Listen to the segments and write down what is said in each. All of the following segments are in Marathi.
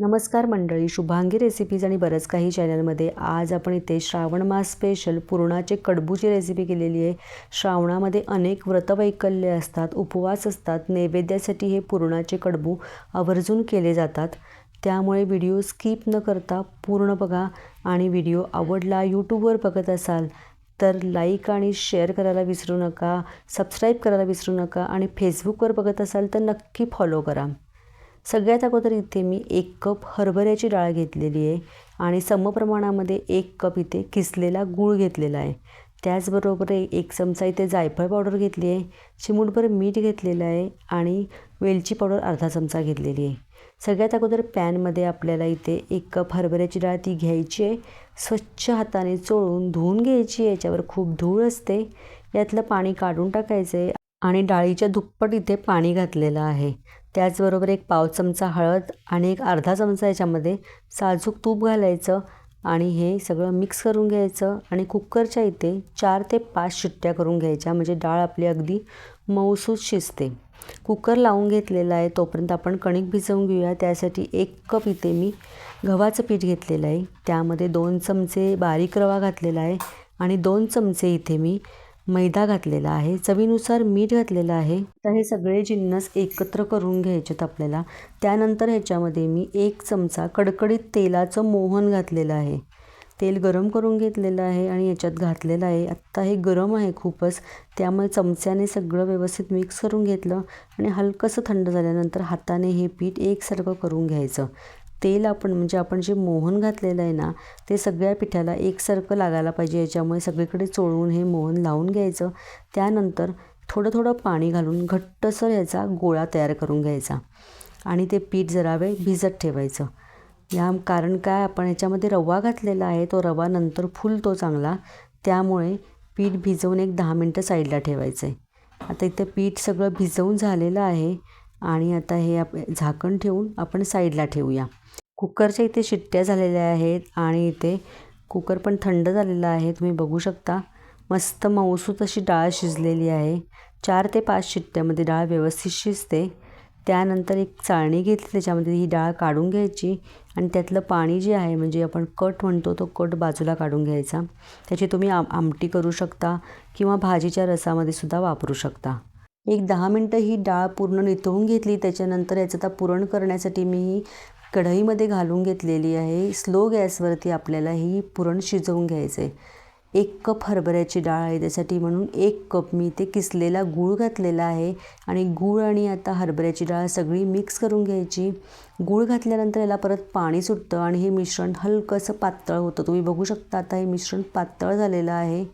नमस्कार मंडळी शुभांगी रेसिपीज आणि बरंच काही चॅनलमध्ये आज आपण इथे श्रावण मास स्पेशल पुरणाचे कडबूची रेसिपी केलेली आहे. श्रावणामध्ये अनेक व्रतवैकल्य असतात उपवास असतात नैवेद्यासाठी हे पुरणाचे कडबू आवर्जून केले जातात. त्यामुळे व्हिडिओ स्किप न करता पूर्ण बघा आणि व्हिडिओ आवडला यूट्यूबवर बघत असाल तर लाईक आणि शेअर करायला विसरू नका सबस्क्राईब करायला विसरू नका आणि फेसबुकवर बघत असाल तर नक्की फॉलो करा. सगळ्यात अगोदर इथे मी एक कप हरभऱ्याची डाळ घेतलेली आहे आणि समप्रमाणामध्ये एक कप इथे किसलेला गूळ घेतलेला आहे. त्याचबरोबर एक चमचा इथे जायफळ पावडर घेतली आहे चिमूटभर मीठ घेतलेलं आहे आणि वेलची पावडर अर्धा चमचा घेतलेली आहे. सगळ्यात अगोदर पॅनमध्ये आपल्याला इथे एक कप हरभऱ्याची डाळ ती घ्यायची आहे. स्वच्छ हाताने चोळून धुवून घ्यायची आहे याच्यावर खूप धूळ असते. यातलं पाणी काढून टाकायचं आहे आणि डाळीच्या दुप्पट इथे पाणी घातलेलं आहे. त्याचबरोबर एक पाव चमचा हळद आणि एक अर्धा चमचा याच्यामध्ये साजूक तूप घालायचं आणि हे सगळं मिक्स करून घ्यायचं आणि कुकरच्या इथे चार ते पाच शिट्ट्या करून घ्यायच्या म्हणजे डाळ आपली अगदी मऊसूत शिजते. कुकर लावून घेतलेला आहे तोपर्यंत आपण कणिक भिजवून घेऊया. त्यासाठी एक कप इथे मी गव्हाचं पीठ घेतलेलं आहे. त्यामध्ये दोन चमचे बारीक रवा घातलेला आहे आणि दोन चमचे इथे मी मैदा घातलेला आहे चवीनुसार मीठ घातलेलं आहे. तर हे सगळे जिन्नस एकत्र करून घ्यायचेत आपल्याला. त्यानंतर ह्याच्यामध्ये मी एक चमचा कडकडीत तेलाचं मोहन घातलेलं आहे. तेल गरम करून घेतलेलं आहे आणि याच्यात घातलेलं आहे. आत्ता हे गरम आहे खूपच. त्यामुळे चमच्याने सगळं व्यवस्थित मिक्स करून घेतलं आणि हलकंसं थंड झाल्यानंतर हाताने हे पीठ एकसारखं करून घ्यायचं. तेल आपण म्हणजे आपण जे मोहन घातलेलं आहे ना ते सगळ्या पिठाला एकसारखं लागायला पाहिजे. याच्यामुळे सगळीकडे चोळून हे मोहन लावून घ्यायचं. त्यानंतर थोडं थोडं पाणी घालून घट्टसर याचा गोळा तयार करून घ्यायचा. आणि ते पीठ जरा वेळ भिजत ठेवायचं. या कारण काय आपण याच्यामध्ये रवा घातलेला आहे तो रवा नंतर फुलतो चांगला. त्यामुळे पीठ भिजवून एक दहा मिनटं साईडला ठेवायचं आहे आता इथे पीठ सगळं भिजवून झालेलं आहे. आणि आता हे आप झाकण ठेवून आपण साईडला ठेवूया. कुकरच्या इथे शिट्ट्या झालेल्या आहेत आणि इथे कुकर पण थंड झालेला आहे. तुम्ही बघू शकता. मस्त मऊसूत अशी डाळ शिजलेली आहे. चार ते पाच शिट्ट्यामध्ये डाळ व्यवस्थित शिजते. त्यानंतर एक चाळणी घेतली. त्याच्यामध्ये ही डाळ काढून घ्यायची आणि त्यातलं पाणी जे आहे म्हणजे आपण कट म्हणतो तो कट बाजूला काढून घ्यायचा. त्याची तुम्ही आम आमटी करू शकता किंवा भाजीच्या रसामध्ये सुद्धा वापरू शकता. एक दहा मिनटं ही डाळ पूर्ण नितळून घेतली. त्याच्यानंतर याचं आता पुरण करण्यासाठी मी ही कढईमध्ये घालून घेतलेली आहे. स्लो गॅसवरती आपल्याला ही पुरण शिजवून घ्यायचं आहे एक कप हरभऱ्याची डाळ आहे त्यासाठी म्हणून एक कप मी इथे किसलेला गूळ घातलेला आहे आणि गूळ आणि आता हरभऱ्याची डाळ सगळी मिक्स करून घ्यायची. गूळ घातल्यानंतर याला परत पाणी सुटतं आणि हे मिश्रण हलकंसं पातळ होतं. तुम्ही बघू शकता आता हे मिश्रण पातळ झालेलं आहे.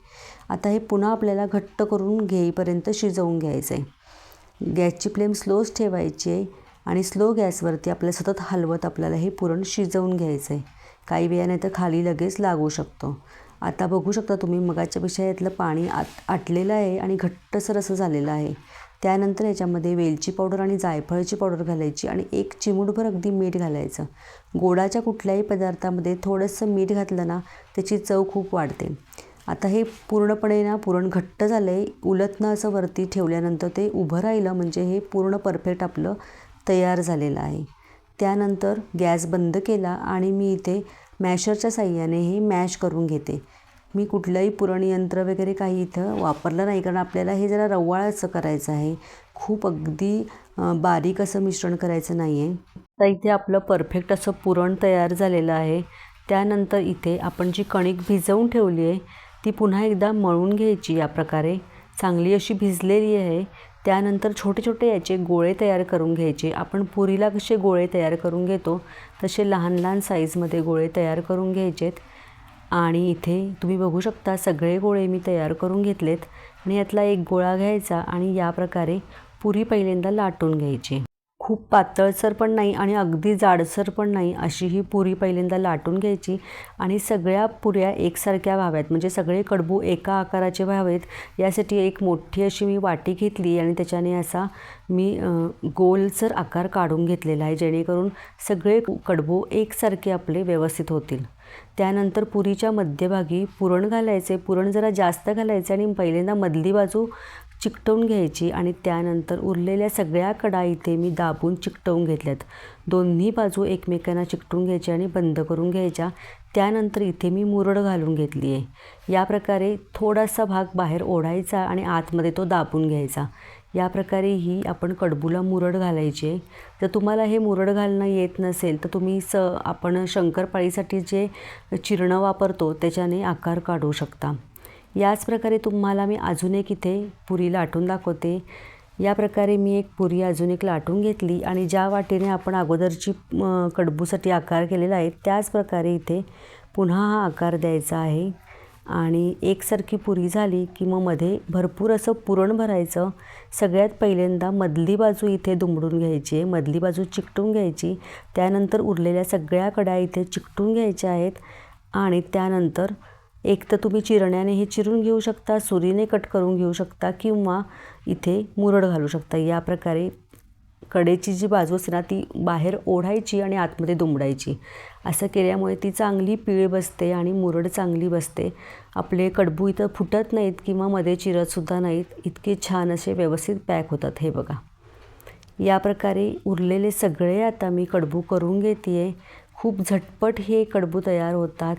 आता हे पुन्हा आपल्याला घट्ट करून घेईपर्यंत शिजवून घ्यायचं आहे गॅसची फ्लेम स्लोच ठेवायची आहे. आणि स्लो गॅसवरती आपल्याला सतत हलवत आपल्याला हे पुरण शिजवून घ्यायचं आहे काही वेळाने तर खाली लगेच लागू शकतो. आता बघू शकता तुम्ही मगाच्यापेक्षा यातलं पाणी आट आटलेलं आहे आणि घट्टसर असं झालेलं आहे. त्यानंतर याच्यामध्ये वेलची पावडर आणि जायफळची पावडर घालायची आणि एक चिमूटभर अगदी मीठ घालायचं. गोडाच्या कुठल्याही पदार्थामध्ये थोडंसं मीठ घातलं ना त्याची चव खूप वाढते. आता हे पूर्णपणे ना पुरण घट्ट झालं आहे उलतनं असं वरती ठेवल्यानंतर ते उभं राहिलं म्हणजे हे पूर्ण परफेक्ट आपलं तयार झालेलं आहे. त्यानंतर गॅस बंद केला आणि मी इथे मॅशरच्या साह्याने हे मॅश करून घेते. मी कुठलंही पुरणयंत्र वगैरे काही इथं वापरलं नाही कारण आपल्याला हे जरा रवाळाचं करायचं आहे. खूप अगदी बारीक असं मिश्रण करायचं नाही आहे तर इथे आपलं परफेक्ट असं पुरण तयार झालेलं आहे. त्यानंतर इथे आपण जी कणिक भिजवून ठेवली आहे ती पुन्हा एकदा मळून घ्यायची या प्रकारे. चांगली अशी भिजलेली आहे. त्यानंतर छोटे छोटे याचे गोळे तयार करून घ्यायचे. आपण पुरीला कसे गोळे तयार करून घेतो तसे लहान लहान साईजमध्ये गोळे तयार करून घ्यायचेत. आणि इथे तुम्ही बघू शकता सगळे गोळे मी तयार करून घेतलेत. आणि यातला एक गोळा घ्यायचा आणि या प्रकारे पुरी पहिल्यांदा लाटून घ्यायची. खूप पातळसर पण नाही आणि अगदी जाडसर पण नाही अशी ही पुरी पहिल्यांदा लाटून घ्यायची. आणि सगळ्या पुऱ्या एकसारख्या व्हाव्यात. म्हणजे सगळे कडबू एका आकाराचे व्हावेत. यासाठी एक मोठी अशी मी वाटी घेतली आणि त्याच्याने असा मी गोलसर आकार काढून घेतलेला आहे जेणेकरून सगळे कडबू एकसारखे आपले व्यवस्थित होतील. त्यानंतर पुरीच्या मध्यभागी पुरण घालायचे. पुरण जरा जास्त घालायचे आणि पहिल्यांदा मधली बाजू चिकटवून घ्यायची आणि त्यानंतर उरलेल्या सगळ्या कडा इथे मी दाबून चिकटवून घेतल्यात. दोन्ही बाजू एकमेकांना चिकटून घ्यायची आणि बंद करून घ्यायच्या. त्यानंतर इथे मी मुरड घालून घेतली आहे. या प्रकारे थोडासा भाग बाहेर ओढायचा आणि आतमध्ये तो दाबून घ्यायचा. या प्रकारे ही आपण कडबूला मुरड घालायची आहे. जर तुम्हाला हे मुरड घालणं येत नसेल तर तुम्ही स आपण शंकरपाळीसाठी जे चिरणं वापरतो त्याच्याने आकार काढू शकता. याच प्रकारे तुम्हाला मी अजून एक इथे पुरी लाटून दाखवते. या प्रकारे मी एक पुरी अजून एक लाटून घेतली आणि ज्या वाटेने आपण अगोदरची कडबूसाठी आकार केलेला आहे त्याच प्रकारे इथे पुन्हा हा आकार द्यायचा आहे. आणि एकसारखी पुरी झाली की मग मध्ये भरपूर असं पुरण भरायचं. सगळ्यात पहिल्यांदा मधली बाजू इथे दुमडून घ्यायची आहे मधली बाजू चिकटून घ्यायची. त्यानंतर उरलेल्या सगळ्या कड्या इथे चिकटून घ्यायच्या आहेत. आणि त्यानंतर एक तर तुम्ही चिरण्याने हे चिरून घेऊ शकता सुरीने कट करून घेऊ शकता किंवा इथे मुरड घालू शकता. या प्रकारे कडेची जी बाजू असते ना ती बाहेर ओढायची आणि आतमध्ये दुमडायची. असं केल्यामुळे ती चांगली पीळ बसते आणि मुरड चांगली बसते. आपले कडबू इथं फुटत नाहीत किंवा मध्ये चिरतसुद्धा नाहीत इतके छान असे व्यवस्थित पॅक होतात हे बघा. या प्रकारे उरलेले सगळे आता मी कडबू करून घेते आहे खूप झटपट हे कडबू तयार होतात.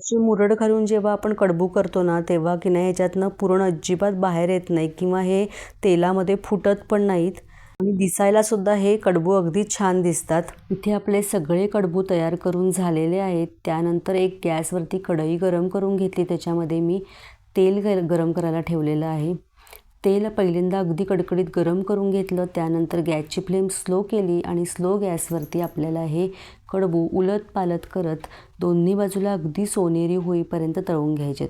अशी मुरड घालून जेव्हा आपण कडबू करतो ना तेव्हा की नाही ह्याच्यातनं पुरण अजिबात बाहेर येत नाही किंवा हे तेलामध्ये फुटत पण नाहीत. आणि दिसायला सुद्धा हे कडबू अगदी छान दिसतात. इथे आपले सगळे कडबू तयार करून झालेले आहेत. त्यानंतर एक गॅसवरती कढई गरम करून घेतली. त्याच्यामध्ये मी तेल ग गरम करायला ठेवलेलं आहे. तेल पहिल्यांदा अगदी कडकडीत गरम करून घेतलं त्यानंतर गॅसची फ्लेम स्लो केली आणि स्लो गॅसवरती आपल्याला हे कडबू उलत पालत करत दोन्ही बाजूला अगदी सोनेरी होईपर्यंत तळून घ्यायचेत.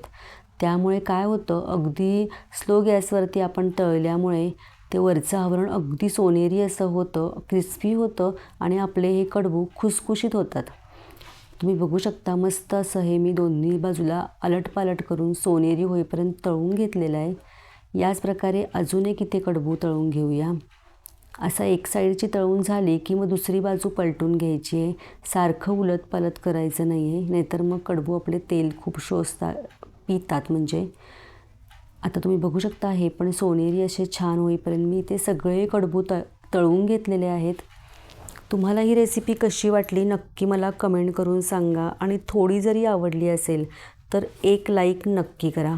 त्यामुळे काय होतं अगदी स्लो गॅसवरती आपण तळल्यामुळे ते वरचं आवरण अगदी सोनेरी असं होतं क्रिस्पी होतं आणि आपले हे कडबू खुसखुशीत होतात. तुम्ही बघू शकता मस्त असं हे मी दोन्ही बाजूला अलटपालट करून सोनेरी होईपर्यंत तळून घेतलेलं आहे. याच प्रकारे अजून एक इथे कडबू तळून घेऊया. असं एक साईडची तळून झाली की मग दुसरी बाजू पलटून घ्यायची आहे. सारखं उलट पलट करायचं नाही आहे नाहीतर मग कडबू आपले तेल खूप शोषता पितात म्हणजे. आता तुम्ही बघू शकता हे पण सोनेरी असे छान होईपर्यंत मी ते सगळे कडबू त तळून घेतलेले आहेत. तुम्हाला ही रेसिपी कशी वाटली नक्की मला कमेंट करून सांगा. आणि थोडी जरी आवडली असेल तर एक लाईक नक्की करा.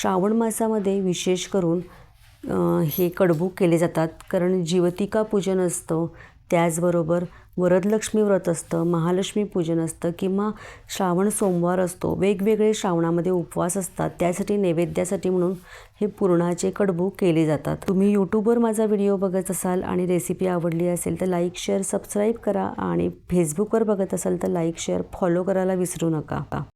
श्रावण मासामध्ये विशेष करून हे कडबू केले जातात. कारण जीवतिका पूजन असतं त्याचबरोबर वरदलक्ष्मी व्रत असतं महालक्ष्मी पूजन असतं किंवा श्रावण सोमवार असतो. वेगवेगळे श्रावणामध्ये उपवास असतात. त्यासाठी नैवेद्यासाठी म्हणून हे पुरणाचे कडबू केले जातात. तुम्ही यूट्यूबवर माझा व्हिडिओ बघत असाल आणि रेसिपी आवडली असेल तर लाईक शेअर सबस्क्राईब करा आणि फेसबुकवर बघत असाल तर लाईक शेअर फॉलो करायला विसरू नका.